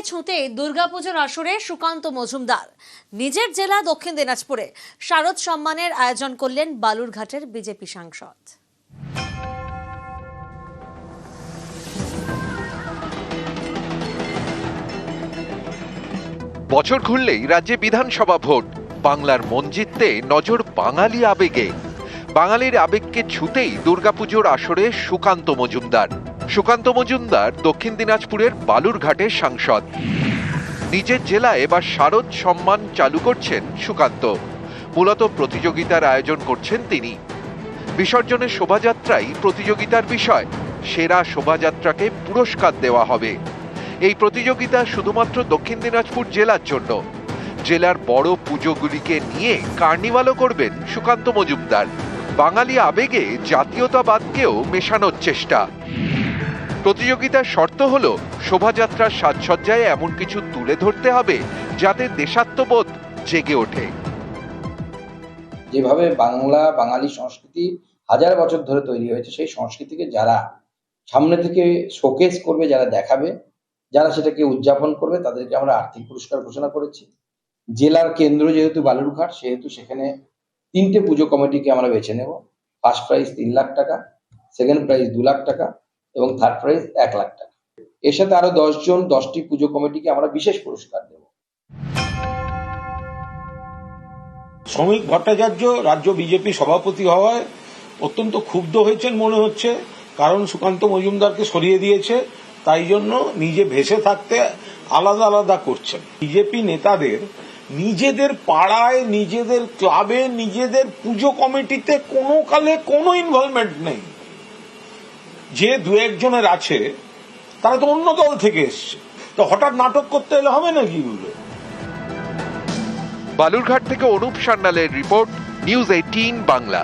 ছুঁতে দুর্গাপুজোর আসরে সুকান্ত মজুমদার? নিজের জেলা দক্ষিণ দিনাজপুরে শারদ সম্মানের আয়োজন করলেন বালুরঘাটের বিজেপি সাংসদ। বছর ঘুরলেই রাজ্যে বিধানসভা ভোট, বাংলার মন জিততে নজর বাঙালি আবেগে। বাঙালির আবেগকে ছুতেই দুর্গাপুজোর আসরে সুকান্ত মজুমদার। সুকান্ত মজুমদার দক্ষিণ দিনাজপুরের বালুরঘাটের সাংসদ। নিজের জেলায় এবার শারদ সম্মান চালু করছেন সুকান্ত। মূলত প্রতিযোগিতার আয়োজন করছেন তিনি। বিসর্জনের শোভাযাত্রাই প্রতিযোগিতার বিষয়। সেরা শোভাযাত্রাকে পুরস্কার দেওয়া হবে। এই প্রতিযোগিতা শুধুমাত্র দক্ষিণ দিনাজপুর জেলার জন্য। জেলার বড় পুজোগুলিকে নিয়ে কার্নিভালও করবেন সুকান্ত মজুমদার। বাঙালি আবেগে জাতীয়তাবাদকেও মেশানোর চেষ্টা। প্রতিযোগিতার শর্ত হল, শোভাযাত্রার সাজসজ্জায় এমন কিছু তুলে ধরতে হবে, যাতে দেশাত্মবোধ জেগে ওঠে। যেভাবে বাংলা, বাঙালি সংস্কৃতি হাজার বছর ধরে তৈরি হয়েছে, সেই সংস্কৃতিকে যারা সামনে থেকে শোকেস করবে, যারা দেখাবে, যারা সেটাকে উদযাপন করবে, তাদেরকে আমরা আর্থিক পুরস্কার ঘোষণা করেছি। জেলার কেন্দ্র যেহেতু বালুরঘাট, সেহেতু সেখানে তিনটে পুজো কমিটিকে আমরা বেছে নেব। ফার্স্ট প্রাইজ তিন লাখ টাকা, সেকেন্ড প্রাইজ দু লাখ টাকা এবং থার্ড প্রাইজ এক লাখ টাকা। এর সাথে আরও দশজন দশটি পুজো কমিটিকে আমরা বিশেষ পুরস্কার দেবো। শ্রমিক ভট্টাচার্য রাজ্য বিজেপি সভাপতি হওয়ায় অত্যন্ত ক্ষুব্ধ হয়েছেন মনে হচ্ছে, কারণ সুকান্ত মজুমদারকে সরিয়ে দিয়েছে, তাই জন্য নিজে ভেসে থাকতে আলাদা আলাদা করছেন। বিজেপি নেতাদের নিজেদের পাড়ায়, নিজেদের ক্লাবে, নিজেদের পুজো কমিটিতে কোনো কালে কোনো ইনভলভমেন্ট নেই। যে দু একজনের আছে, তারা তো অন্য দল থেকে এসছে। তো হঠাৎ নাটক করতে এলে হবে নাকি বালুরঘাট থেকে অনুপ সান্যালের রিপোর্ট, নিউজ এইটিন বাংলা।